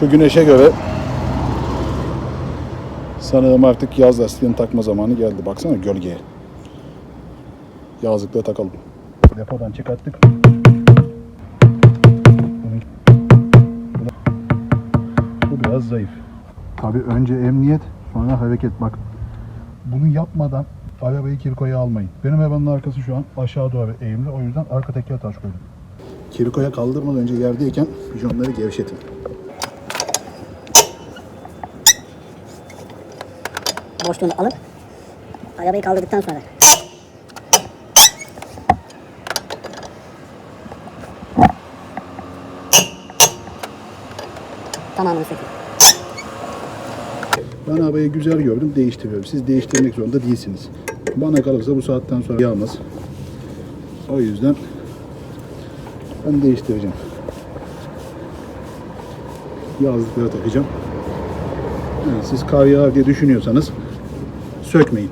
Şu güneşe göre sanırım artık yaz lastiğini takma zamanı geldi. Baksana gölgeye. Yazlıkla takalım. Depodan çıkarttık. Bu biraz zayıf. Tabii önce emniyet sonra hareket. Bak bunu yapmadan arabayı kirkoya almayın. Benim arabanın arkası şu an aşağı doğru eğimli. O yüzden arka tekere taş koydum. Kirkoya kaldırmadan önce yerdeyken pijonları gevşetin. Boşluğunu alıp arabayı kaldırdıktan sonra tamamını sökün. Ben arabayı güzel gördüm, değiştiriyorum. Siz değiştirmek zorunda değilsiniz. Bana kalırsa bu saatten sonra yağmaz. O yüzden ben değiştireceğim. Yazlıkları takacağım. Yani siz kar yağar diye düşünüyorsanız sökmeyin.